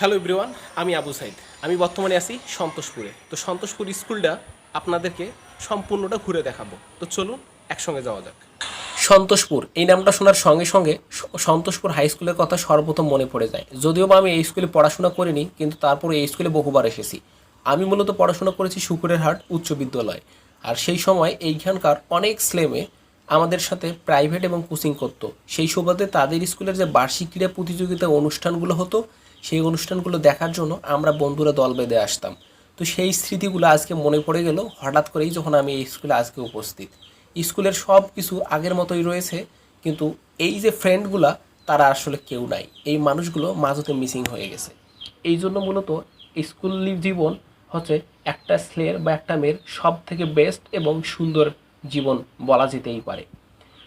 Hello everyone আমি আবু সাইদ। আমি বর্তমানে আছি সন্তোষপুরে। তো সন্তোষপুর স্কুলটা আপনাদেরকে সম্পূর্ণটা ঘুরে দেখাবো। তো চলুন একসঙ্গে যাওয়া যাক। সন্তোষপুর, এই নামটা শোনার সঙ্গে সঙ্গে সন্তোষপুর হাই স্কুলের কথা সর্বপ্রথম মনে পড়ে যায়। যদিও বা আমি এই স্কুলে পড়াশোনা করিনি, কিন্তু তারপরে এই স্কুলে বহুবার এসেছি। আমি মূলত পড়াশোনা করেছি শুকুরের হাট উচ্চ বিদ্যালয়। আর সেই সময় এইখানকার অনেক স্লেমে আমাদের সাথে প্রাইভেট এবং কোচিং করতো। সেই সুবাদে তাদের স্কুলের যে বার্ষিক ক্রীড়া প্রতিযোগিতা অনুষ্ঠানগুলো হতো সেই অনুষ্ঠানগুলো দেখার জন্য আমরা বন্ধুরা দল বেঁধে আসতাম। তো সেই স্মৃতিগুলো আজকে মনে পড়ে গেল হঠাৎ করেই যখন আমি এই স্কুলে আজকে উপস্থিত। স্কুলের সব কিছু আগের মতোই রয়েছে, কিন্তু এই যে ফ্রেন্ডগুলা, তারা আসলে কেউ নাই। এই মানুষগুলো মাঝতে মিসিং হয়ে গেছে। এই জন্য মূলত স্কুল জীবন হচ্ছে একটা ছেলের বা একটা মেয়ের সব থেকে বেস্ট এবং সুন্দর জীবন বলা যেতেই পারে।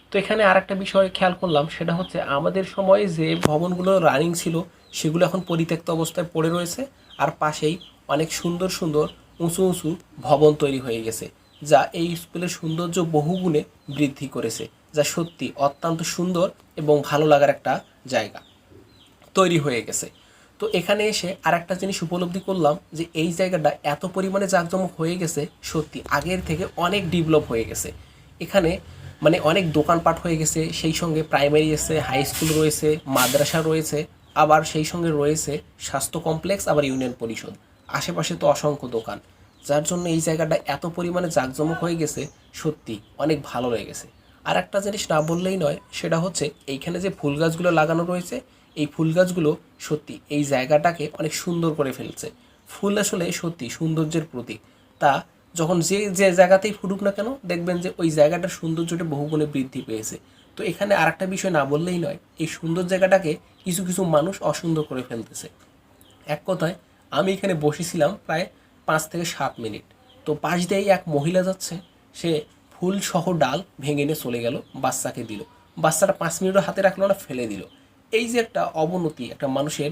তো এখানে আরেকটা বিষয় খেয়াল করলাম, সেটা হচ্ছে আমাদের সময়ে যে ভবনগুলো রানিং ছিল সেগুলো এখন পরিত্যক্ত অবস্থায় পড়ে রয়েছে আর পাশেই অনেক সুন্দর সুন্দর উঁচু উঁচু ভবন তৈরি হয়ে গেছে, যা এই স্কুলের সৌন্দর্য বহুগুণে বৃদ্ধি করেছে, যা সত্যি অত্যন্ত সুন্দর এবং ভালো লাগার একটা জায়গা তৈরি হয়ে গেছে। তো এখানে এসে আর একটা জিনিস উপলব্ধি করলাম যে এই জায়গাটা এত পরিমাণে জাঁকজমক হয়ে গেছে, সত্যি আগের থেকে অনেক ডেভেলপ হয়ে গেছে। এখানে মানে অনেক দোকানপাট হয়ে গেছে, সেই সঙ্গে প্রাইমারি আছে হাই স্কুল রয়েছে, মাদ্রাসা রয়েছে আবার সেই সঙ্গে রয়েছে স্বাস্থ্য কমপ্লেক্স, আবার ইউনিয়ন পরিষদ। আশেপাশে তো অসংখ্য দোকান। যার জন্য এই জায়গাটা এত পরিমাণে জাঁকজমক হয়ে গেছে, সত্যি অনেক ভালো হয়ে গেছে। আর একটা জিনিস না বললেই নয়, সেটা হচ্ছে এইখানে যে ফুল গাছগুলো লাগানো রয়েছে, এই ফুল গাছগুলো সত্যি এই জায়গাটাকে অনেক সুন্দর করে ফেলছে। ফুল আসলে সত্যি সৌন্দর্যের প্রতীক। তা যখন যে যে জায়গাতেই ফুটুক না কেন, দেখবেন যে ওই জায়গাটার সৌন্দর্যটা বহুগুণে বৃদ্ধি পেয়েছে। তো এখানে আরেকটা বিষয় না বললেই নয়, এই সুন্দর জায়গাটাকে কিছু কিছু মানুষ অসুন্দর করে ফেলতেছে। এক কথায়, আমি এখানে বসেছিলাম প্রায় পাঁচ থেকে সাত মিনিট। তো পাশ দিয়েই এক মহিলা যাচ্ছে, সে ফুল সহ ডাল ভেঙে নিয়ে চলে গেল, বাচ্চাকে দিল। বাচ্চাটা পাঁচ মিনিটও হাতে রাখল না, ফেলে দিল। এই যে একটা অবনতি, একটা মানুষের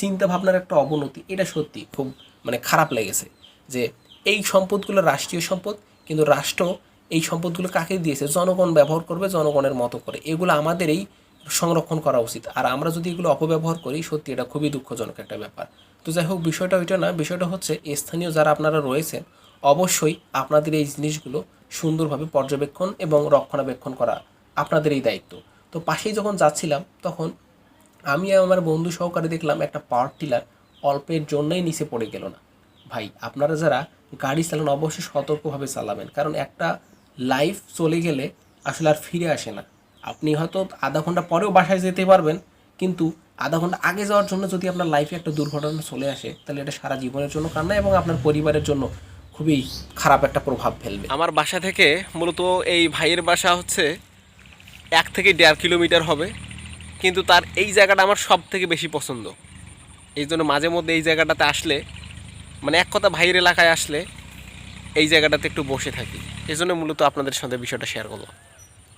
চিন্তা ভাবনার একটা অবনতি, এটা সত্যি খুব মানে খারাপ লেগেছে যে এই সম্পদগুলো রাষ্ট্রীয় সম্পদ, কিন্তু রাষ্ট্র এই সম্পদগুলো কাকে দিয়েছে? জনগণ ব্যবহার করবে, জনগণের মতো করে। এগুলো আমাদেরই সংরক্ষণ করা উচিত। আর আমরা যদি এগুলো অপব্যবহার করি, সত্যি এটা খুবই দুঃখজনক একটা ব্যাপার। তো যাই হোক, বিষয়টা ওইটা না, বিষয়টা হচ্ছে স্থানীয় যারা আপনারা রয়েছেন, অবশ্যই আপনাদের এই জিনিসগুলো সুন্দরভাবে পর্যবেক্ষণ এবং রক্ষণাবেক্ষণ করা আপনাদেরই দায়িত্ব। তো পাশেই যখন যাচ্ছিলাম, তখন আমি আমার বন্ধু সহকারে দেখলাম একটা পাওয়ার টিলার অল্পের জন্যই নিচে পড়ে গেল না। ভাই, আপনারা যারা গাড়ি চালান, অবশ্যই সতর্কভাবে চালাবেন। কারণ একটা লাইফ চলে গেলে আসলে আর ফিরে আসে না। আপনি হয়তো আধা ঘণ্টা পরেও বাসায় যেতে পারবেন, কিন্তু আধা ঘণ্টা আগে যাওয়ার জন্য যদি আপনার লাইফে একটা দুর্ঘটনা চলে আসে, তাহলে এটা সারা জীবনের জন্য কান্না এবং আপনার পরিবারের জন্য খুবই খারাপ একটা প্রভাব ফেলবে। আমার বাসা থেকে মূলত এই ভাইয়ের বাসা হচ্ছে এক থেকে দেড় কিলোমিটার হবে, কিন্তু তার এই জায়গাটা আমার সব থেকে বেশি পছন্দ। এই জন্য মাঝে মধ্যে এই জায়গাটাতে আসলে মানে এক কথা ভাইয়ের এলাকায় আসলে এই জায়গাটাতে একটু বসে থাকি। এই জন্য মূলত আপনাদের সাথে বিষয়টা শেয়ার করলাম।